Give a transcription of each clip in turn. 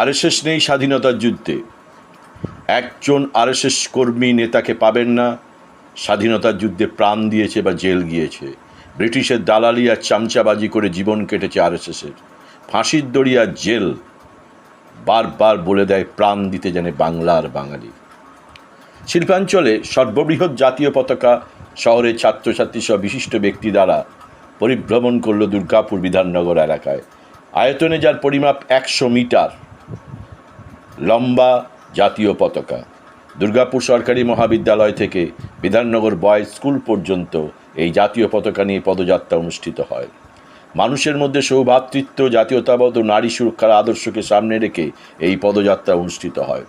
RSS নেই স্বাধীনতার যুদ্ধে। একজন আরএসএস কর্মী নেতাকে পাবেন না, স্বাধীনতার যুদ্ধে প্রাণ দিয়েছে বা জেল গিয়েছে। ব্রিটিশের দালালি আর চামচাবাজি করে জীবন কেটেছে আরএসএসের। ফাঁসির দড়ি আর জেল বারবার বলে দেয়, প্রাণ দিতে জানে বাংলা আর বাঙালি। শিল্পাঞ্চলে সর্ববৃহৎ জাতীয় পতাকা শহরের ছাত্রছাত্রী সহ বিশিষ্ট ব্যক্তি দ্বারা পরিভ্রমণ করল দুর্গাপুর বিধাননগর এলাকায়। আয়তনে যার পরিমাপ একশো মিটার। লম্বা জাতীয় পতাকা। দুর্গাপুর সরকারি মহাবিদ্যালয় থেকে বিধাননগর বয়েজ স্কুল পর্যন্ত এই জাতীয় পতাকা নিয়ে পদযাত্রা অনুষ্ঠিত হয়। মানুষের মধ্যে সৌভাতৃত্ব, জাতীয়তাবাদ ও নারী সুরক্ষার আদর্শকে সামনে রেখে এই পদযাত্রা অনুষ্ঠিত হয়।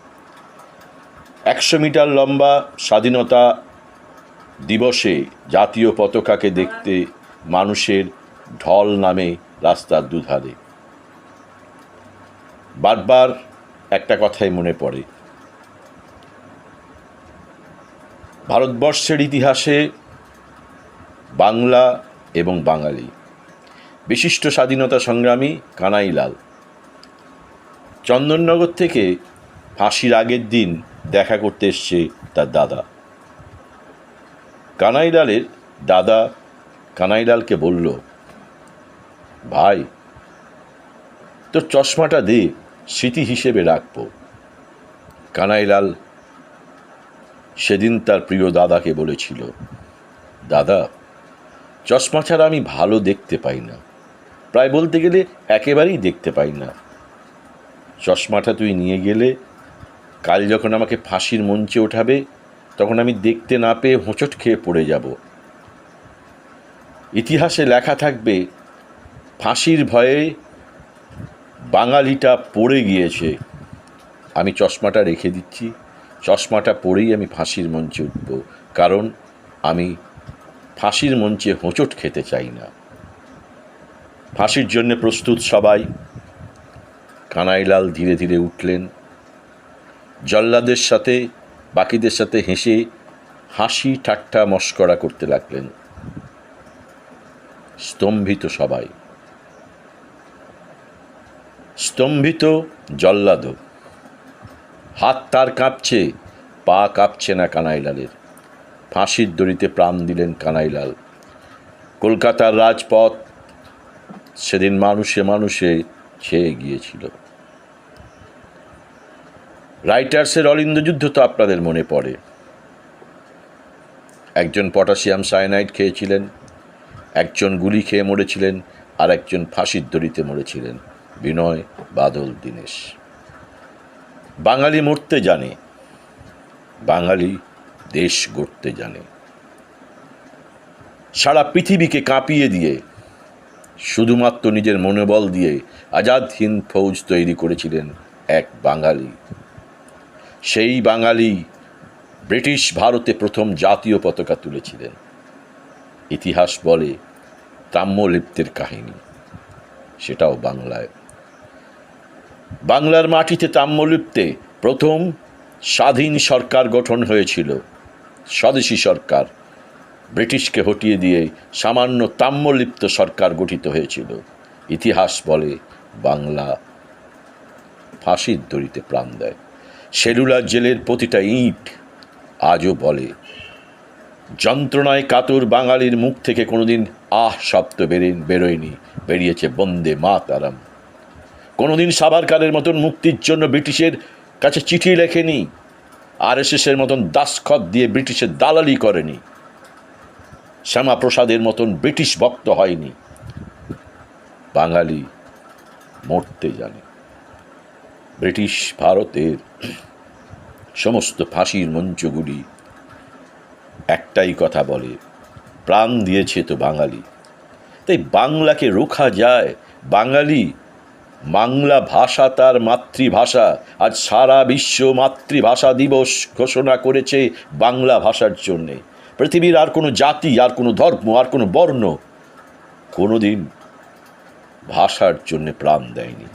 একশো মিটার লম্বা স্বাধীনতা দিবসে জাতীয় পতাকাকে দেখতে মানুষের ঢল নামে রাস্তার দুধারে। বারবার একটা কথাই মনে পড়ে। ভারতবর্ষের ইতিহাসে বাংলা এবং বাঙালি, বিশিষ্ট স্বাধীনতা সংগ্রামী কানাইলাল। চন্দননগর থেকে ফাঁসির আগের দিন দেখা করতে এসছে তার দাদা। কানাইলালের দাদা কানাইলালকে বলল, ভাই, তোর চশমাটা দে। স্মৃতি হিসেবে রাখব। কানাইলাল সেদিন তার প্রিয় দাদাকে বলেছিল, দাদা, চশমা ছাড়া আমি ভালো দেখতে পাই না। প্রায় বলতে গেলে একেবারেই দেখতে পাই না। চশমাটা তুই নিয়ে গেলে কাল যখন আমাকে ফাঁসির মঞ্চে ওঠাবে, তখন আমি দেখতে না পেয়ে হোঁচট খেয়ে পড়ে যাব। ইতিহাসে লেখা থাকবে, ফাঁসির ভয়ে বাঙালিটা পড়ে গিয়েছে। আমি চশমাটা রেখে দিচ্ছি। চশমাটা পরেই আমি ফাঁসির মঞ্চে উঠব। কারণ আমি ফাঁসির মঞ্চে হোঁচট খেতে চাই না। ফাঁসির জন্য প্রস্তুত সবাই। কানাইলাল ধীরে ধীরে উঠলেন। জল্লাদের সাথে, বাকিদের সাথে হেসে হাসি ঠাট্টা মস্করা করতে লাগলেন। স্তম্ভিত সবাই। স্তম্ভিত জল্লাদ। হাত তার কাঁপছে, পা কাঁপছে না কানাইলালের। ফাঁসির দড়িতে প্রাণ দিলেন কানাইলাল। কলকাতার রাজপথ সেদিন মানুষে মানুষে ছেয়ে গিয়েছিল। রাইটার্সের অলিন্দ যুদ্ধ তো আপনাদের মনে পড়ে। একজন পটাশিয়াম সায়ানাইড খেয়েছিলেন, একজন গুলি খেয়ে মরেছিলেন, আর একজন ফাঁসির দড়িতে মরেছিলেন। বিনয় বাদল দীনেশ। বাঙালি মরতে জানে, বাঙালি দেশ গড়তে জানে। সারা পৃথিবীকে কাঁপিয়ে দিয়ে, শুধুমাত্র নিজের মনোবল দিয়ে আজাদ হিন্দ ফৌজ তৈরি করেছিলেন এক বাঙালি। সেই বাঙালি ব্রিটিশ ভারতে প্রথম জাতীয় পতাকা তুলেছিলেন। ইতিহাস বলে তাম্যলিপ্তের কাহিনী, সেটাও বাংলায়। বাংলার মাটিতে তাম্যলিপ্তে প্রথম স্বাধীন সরকার গঠন হয়েছিল, স্বদেশী সরকার। ব্রিটিশকে হটিয়ে দিয়ে সামান্য তাম্যলিপ্ত সরকার গঠিত হয়েছিল। ইতিহাস বলে বাংলা ফাঁসির দড়িতে প্রাণ দেয়। সেলুলার জেলের প্রতিটা ইট আজও বলে, যন্ত্রণায় কাতর বাঙালির মুখ থেকে কোনোদিন আহ শব্দ বেরে, বেরোয়নি, বেরিয়েছে বন্দে মা তারাম কোনোদিন সাবারকারের মতন মুক্তির জন্য ব্রিটিশের কাছে চিঠি লেখেনি। আর এসেসের মতন দাসখত দিয়ে ব্রিটিশের দালালি করেনি। শ্যামাপ্রসাদের মতন ব্রিটিশ ভক্ত হয়নি। বাঙালি মরতে জানে। ব্রিটিশ ভারতের সমস্ত ফাঁসির মঞ্চগুলি একটাই কথা বলে, প্রাণ দিয়েছে তো বাঙালি। তাই বাংলাকে রোখা যায়, বাঙালি বাংলা ভাষা তার মাতৃভাষা। আজ সারা বিশ্ব মাতৃভাষা দিবস ঘোষণা করেছে বাংলা ভাষার জন্যে। পৃথিবীর আর কোনো জাতি, আর কোনো ধর্ম, আর কোনো বর্ণ কোনো দিন ভাষার জন্যে প্রাণ দেয়নি।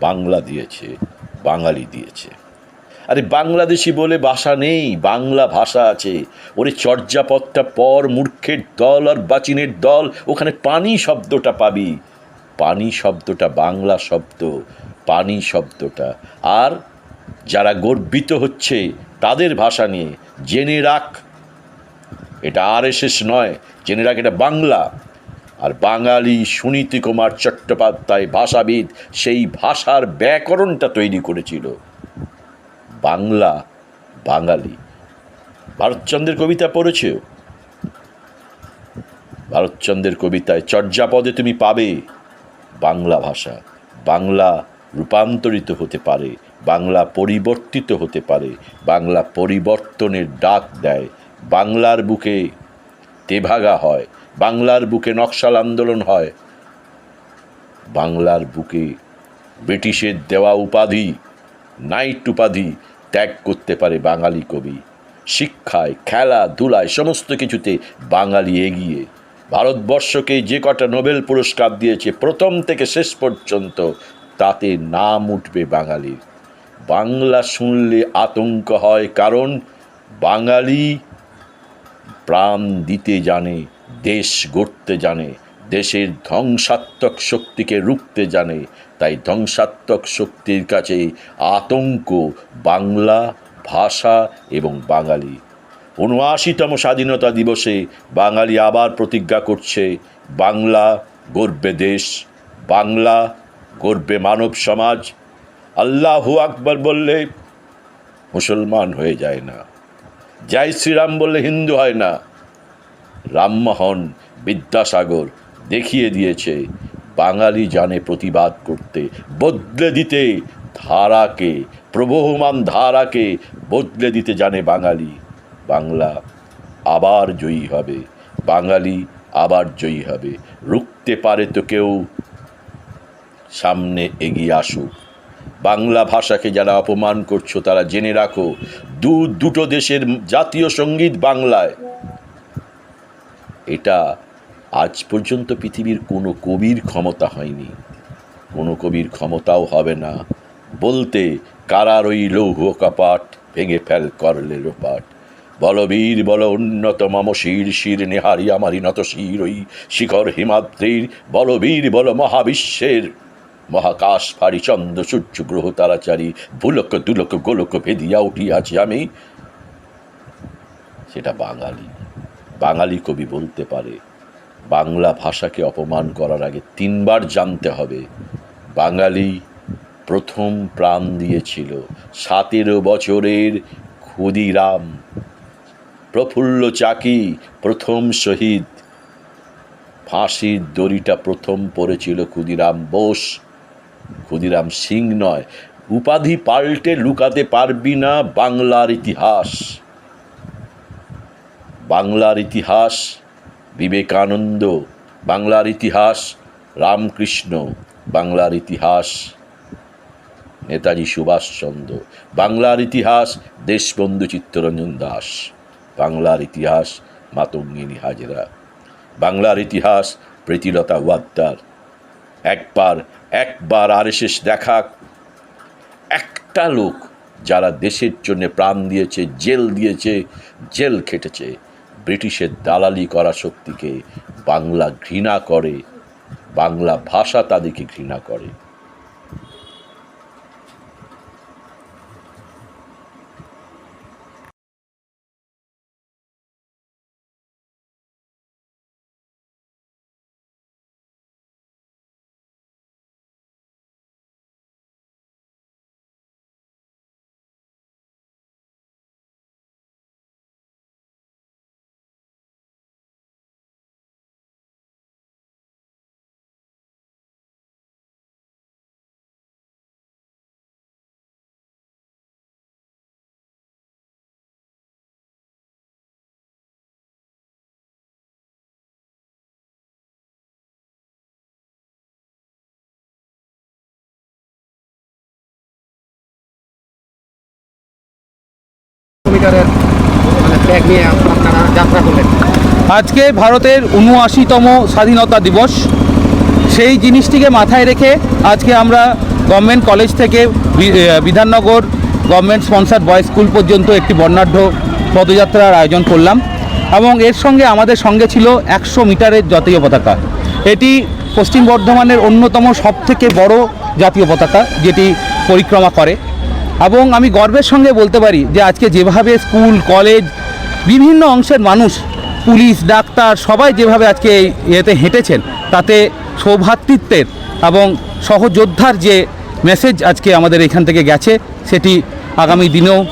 বাংলা দিয়েছে, বাঙালি দিয়েছে। আরে বাংলাদেশি বলে ভাষা নেই, বাংলা ভাষা আছে। ওরে চর্যাপদটা পর মূর্খের দল আর বাচিনের দল, ওখানে পানি শব্দটা পাবি। পানি শব্দটা, বাংলা শব্দ, পানি শব্দটা। আর যারা গর্বিত হচ্ছে তাদের ভাষা নিয়ে জেনে রাখ। এটা আর এস নয়, জেনে রাখ এটা বাংলা। আর বাঙালি সুনীতি কুমার চট্টোপাধ্যায় ভাষাবিদ সেই ভাষার ব্যাকরণটা তৈরি করেছিল। বাংলা, বাঙালি। ভারতচন্দ্রের কবিতা পড়েছেও। ভারতচন্দ্রের কবিতায় চর্যাপদে তুমি পাবে। বাংলা ভাষা। বাংলা রূপান্তরিত হতে পারে, বাংলা পরিবর্তিত হতে পারে, বাংলা পরিবর্তনের ডাক দেয়। বাংলার বুকে তেভাগা হয়, বাংলার বুকে নকশাল আন্দোলন হয়। বাংলার বুকে ব্রিটিশের দেওয়া উপাধি, নাইট উপাধি ত্যাগ করতে পারে বাঙালি কবি। শিক্ষায়, খেলাধুলায়, সমস্ত কিছুতে বাঙালি এগিয়ে। ভারতবর্ষকে যে কটা নোবেল পুরস্কার দিয়েছে, প্রথম থেকে শেষ পর্যন্ত তাতে নাম উঠবে বাঙালির বাংলা শুনলে আতঙ্ক হয় কারণ বাঙালি প্রাণ দিতে জানে, দেশ গড়তে জানে, দেশের ধ্বংসাত্মক শক্তিকে রুখতে জানে, তাই ধ্বংসাত্মক শক্তির কাছে আতঙ্ক বাংলা ভাষা এবং বাঙালি। উনআশিতম স্বাধীনতা দিবসে বাঙালি আবার প্রতিজ্ঞা করছে, বাংলা গর্বে দেশ, বাংলা গর্বে মানব সমাজ। আল্লাহু আকবর বললে, মুসলমান হয়ে যায় না। জয় শ্রীরাম বললে, হিন্দু হয় না। রামমোহন বিদ্যাসাগর দেখিয়ে দিয়েছে, বাঙালি জানে প্রতিবাদ করতে, বদলে দিতে ধারাকে, প্রবহমান ধারাকে বদলে দিতে জানে বাঙালি। বাংলা আবার জয়ী হবে। বাঙালি আবার জয়ী হবে। রুখতে পারে তো কেউ সামনে এগিয়ে আসুক। বাংলা ভাষাকে যারা অপমান করছ, তারা জেনে রাখো, দু দুটো দেশের জাতীয় সংগীত বাংলায়। এটা আজ পর্যন্ত পৃথিবীর কোনো কবির ক্ষমতা হয়নি। কোনো কবির ক্ষমতাও হবে না। বলতে কারার ওই লৌহ কপাট ভেঙে ফেল করলে লোপাট বলবীর বল উন্নত, মম শির শির নেহারি, আমারি নত শির, ওই শিখর হিমাদ্রির। বলবীর বল মহাবিশ্বের। মহাকাশ ফাড়ি চন্দ্র, সূর্য, গ্রহ, তারাচারী, ভুলক, দুলক, গোলক ভেদিয়া উঠিয়াছি আমি। সেটা বাঙালি। বাঙালি কবি বলতে পারে, বাংলা ভাষাকে অপমান করার আগে তিনবার জানতে হবে, বাঙালি প্রথম প্রাণ দিয়েছিল সতেরো বছরের ক্ষুদিরাম। প্রফুল্ল চাকি প্রথম শহীদ। ফাঁসির দড়িটা প্রথম পড়েছিল ক্ষুদিরাম বোস। ক্ষুদিরাম সিং নয়, উপাধি পাল্টে লুকাতে পারবি না বাংলার ইতিহাস। বাংলার ইতিহাস, বিবেকানন্দ। বাংলার ইতিহাস, রামকৃষ্ণ। বাংলার ইতিহাস, নেতাজি সুভাষচন্দ্র। বাংলার ইতিহাস, দেশবন্ধু চিত্তরঞ্জন দাস। বাংলার ইতিহাস মাতঙ্গিনী হাজরা। বাংলার ইতিহাস প্রীতিলতা ওয়াদ্দার। একবার একবার আরএসএস দেখা। একটা লোক যারা দেশের জন্য প্রাণ দিয়েছে, জেল দিয়েছে, জেল খেটেছে, ব্রিটিশের দালালি করা শক্তিকে বাংলা ঘৃণা করে, বাংলা ভাষা তাদেরকে ঘৃণা করে। কিলোমিটারের মানে ব্যাগ নিয়ে আপনারা যাত্রা করলেন। আজকে ভারতের উনআশিতম স্বাধীনতা দিবস। সেই জিনিসটিকে মাথায় রেখে আজকে আমরা গভর্নমেন্ট কলেজ থেকে Bidhannagar government sponsor boys school পর্যন্ত একটি বর্ণাঢ্য পদযাত্রার আয়োজন করলাম এবং এর সঙ্গে আমাদের সঙ্গে ছিল একশো মিটারের জাতীয় পতাকা। এটি পশ্চিম বর্ধমানের অন্যতম সবথেকে বড় জাতীয় পতাকা যেটি পরিক্রমা করে। এবং আমি গর্বের সঙ্গে বলতে পারি যে আজকে যেভাবে স্কুল কলেজ বিভিন্ন অংশের মানুষ পুলিশ ডাক্তার সবাই যেভাবে আজকে এই ইয়েতে হেঁটেছেন তাতে সৌভ্রাতৃত্বের এবং সহযোদ্ধার যে মেসেজ আজকে আমাদের এখান থেকে গেছে সেটি আগামী দিনেও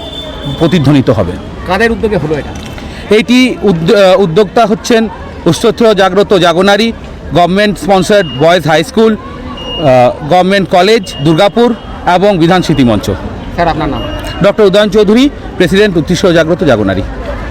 প্রতিধ্বনিত হবে। কাদের উদ্যোগে হলো এটা? এইটি উদ্য- উদ্যোক্তা হচ্ছেন উচ্চস্থীয় জাগ্রত জাগনারী government sponsored boys high school government college Durgapur এবং বিধান স্মৃতি মঞ্চ। স্যার আপনার নাম? ডক্টর উদয়ন চৌধুরী প্রেসিডেন্ট উচ্চস্থীয় জাগ্রত জাগনারী